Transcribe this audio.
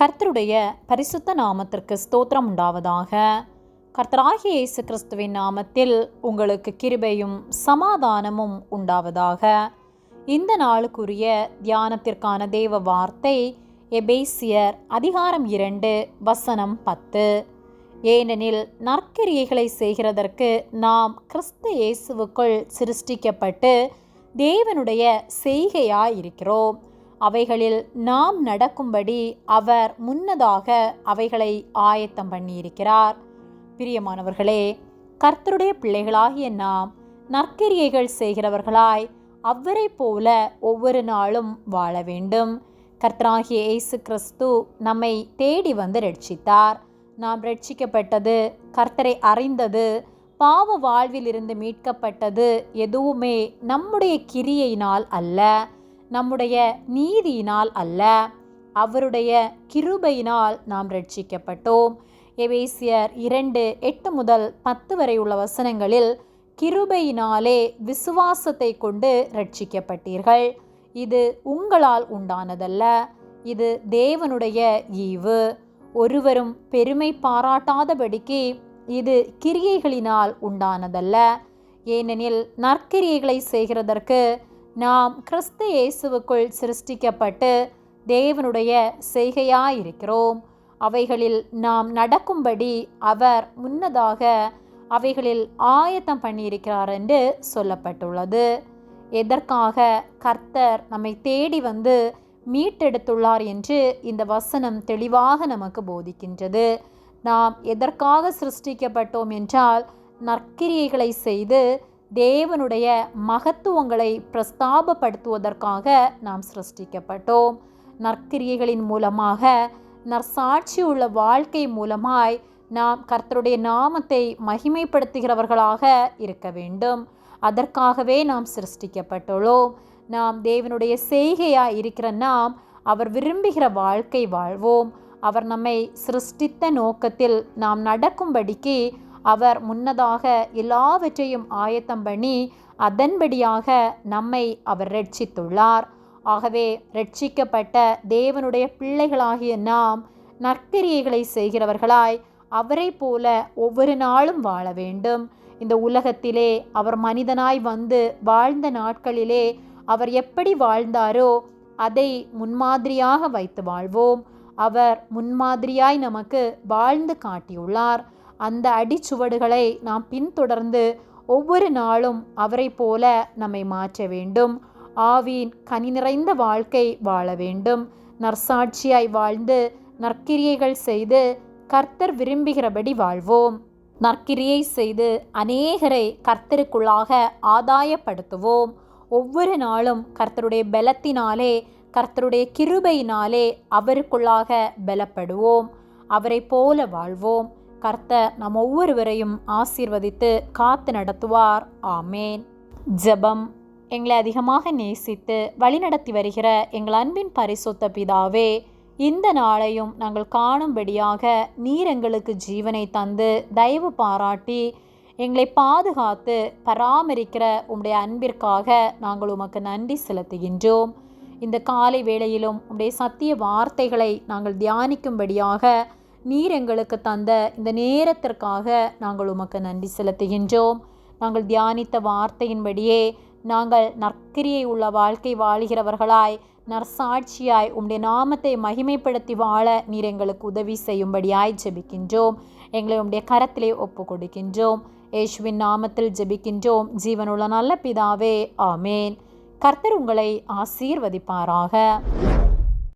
கர்த்தருடைய பரிசுத்த நாமத்திற்கு ஸ்தோத்திரம் உண்டாவதாக. கர்த்தராகிய இயேசு கிறிஸ்துவின் நாமத்தில் உங்களுக்கு கிருபையும் சமாதானமும் உண்டாவதாக. இந்த நாளுக்குரிய தியானத்திற்கான தேவ வார்த்தை எபேசியர் அதிகாரம் இரண்டு வசனம் பத்து. ஏனெனில் நற்கிரியைகளை செய்கிறதற்கு நாம் கிறிஸ்து இயேசுவுக்குள் சிருஷ்டிக்கப்பட்டு தேவனுடைய செய்கையாயிருக்கிறோம். அவைகளில் நாம் நடக்கும்படி அவர் முன்னதாக அவைகளை ஆயத்தம் பண்ணியிருக்கிறார். பிரியமானவர்களே கர்த்தருடைய பிள்ளைகளாகிய நாம் நற்கிரியைகள் செய்கிறவர்களாய் அவரை போல ஒவ்வொரு நாளும் வாழ வேண்டும். கர்த்தராகிய இயேசு கிறிஸ்து நம்மை தேடி வந்து ரட்சித்தார். நாம் ரட்சிக்கப்பட்டது கர்த்தரை அறிந்தது பாவ வாழ்விலிருந்து மீட்கப்பட்டது எதுவுமே நம்முடைய கிரியையினால் அல்ல. நம்முடைய நீதியினால் அல்ல அவருடைய கிருபையினால் நாம் ரட்சிக்கப்பட்டோம். எபேசியர் இரண்டு எட்டு முதல் பத்து வரை உள்ள வசனங்களில் கிருபையினாலே விசுவாசத்தை கொண்டு ரட்சிக்கப்பட்டீர்கள். இது உங்களால் உண்டானதல்ல இது தேவனுடைய ஈவு. ஒருவரும் பெருமை பாராட்டாதபடிக்கு இது கிரியைகளினால் உண்டானதல்ல. ஏனெனில் நற்கிரியைகளை செய்கிறதற்கு நாம் கிறிஸ்து இயேசுவுக்குள் சிருஷ்டிக்கப்பட்டு தேவனுடைய செய்கையாயிருக்கிறோம். அவைகளில் நாம் நடக்கும்படி அவர் முன்னதாக அவைகளில் ஆயத்தம் பண்ணியிருக்கிறார் என்று சொல்லப்பட்டுள்ளது. எதற்காக கர்த்தர் நம்மை தேடி வந்து மீட்டெடுத்துள்ளார் என்று இந்த வசனம் தெளிவாக நமக்கு போதிக்கின்றது. நாம் எதற்காக சிருஷ்டிக்கப்பட்டோம் என்றால் நற்கிரியைகளை செய்து தேவனுடைய மகத்துவங்களை பிரஸ்தாபப்படுத்துவதற்காக நாம் சிருஷ்டிக்கப்பட்டோம். நற்கிரியைகளின் மூலமாக நற்சாட்சி உள்ள வாழ்க்கை மூலமாய் நாம் கர்த்தருடைய நாமத்தை மகிமைப்படுத்துகிறவர்களாக இருக்க வேண்டும். அதற்காகவே நாம் சிருஷ்டிக்கப்பட்டுள்ளோம். நாம் தேவனுடைய செய்கையாக இருக்கிற நாம் அவர் விரும்புகிற வாழ்க்கை வாழ்வோம். அவர் நம்மை சிருஷ்டித்த நோக்கத்தில் நாம் நடக்கும்படிக்கு அவர் முன்னதாக எல்லாவற்றையும் ஆயத்தம் பண்ணி அதன்படியாக நம்மை அவர் ரட்சித்துள்ளார். ஆகவே ரட்சிக்கப்பட்ட தேவனுடைய பிள்ளைகளாகிய நாம் நற்கிரியைகளை செய்கிறவர்களாய் அவரை போல ஒவ்வொரு நாளும் வாழ வேண்டும். இந்த உலகத்திலே அவர் மனிதனாய் வந்து வாழ்ந்த நாட்களிலே அவர் எப்படி வாழ்ந்தாரோ அதை முன்மாதிரியாக வைத்து வாழ்வோம். அவர் முன்மாதிரியாய் நமக்கு வாழ்ந்து காட்டியுள்ளார். அந்த அடிச்சுவடுகளை நாம் பின்தொடர்ந்து ஒவ்வொரு நாளும் அவரை போல நம்மை மாற்ற வேண்டும். ஆவியின் கனி நிறைந்த வாழ்க்கை வாழ வேண்டும். நற்சாட்சியாய் வாழ்ந்து நற்கிரியைகள் செய்து கர்த்தர் விரும்புகிறபடி வாழ்வோம். நற்கிரியை செய்து அநேகரை கர்த்தருக்குள்ளாக ஆதாயப்படுத்துவோம். ஒவ்வொரு நாளும் கர்த்தருடைய பலத்தினாலே கர்த்தருடைய கிருபையினாலே அவருக்குள்ளாக பலப்படுவோம். அவரை போல வாழ்வோம். கர்த்தர் நம் ஒவ்வொருவரையும் ஆசீர்வதித்து காத்து நடத்துவார். ஆமேன். ஜெபம். எங்களை அதிகமாக நேசித்து வழிநடத்தி வருகிற எங்கள் அன்பின் பரிசுத்த பிதாவே இந்த நாளையும் நாங்கள் காணும்படியாக நீர் எங்களுக்கு ஜீவனை தந்து தயவு பாராட்டி எங்களை பாதுகாத்து பராமரிக்கிற உம்முடைய அன்பிற்காக நாங்கள் உமக்கு நன்றி செலுத்துகின்றோம். இந்த காலை வேளையிலும் உம்முடைய சத்திய வார்த்தைகளை நாங்கள் தியானிக்கும்படியாக நீர் எங்களுக்கு தந்த இந்த நேரத்திற்காக நாங்கள் உமக்கு நன்றி செலுத்துகின்றோம். நாங்கள் தியானித்த வார்த்தையின்படியே நாங்கள் நற்கிரியை உள்ள வாழ்க்கை வாழ்கிறவர்களாய் நற்சாட்சியாய் உம்முடைய நாமத்தை மகிமைப்படுத்தி வாழ நீர் எங்களுக்கு உதவி செய்யும்படியாய் ஜெபிக்கின்றோம். எங்களை உம்முடைய கரத்திலே ஒப்பு கொடுக்கின்றோம் ஏசுவின் நாமத்தில் ஜெபிக்கின்றோம். ஜீவனுள்ள நல்ல பிதாவே ஆமேன். கர்த்தர் உங்களை ஆசீர்வதிப்பாராக.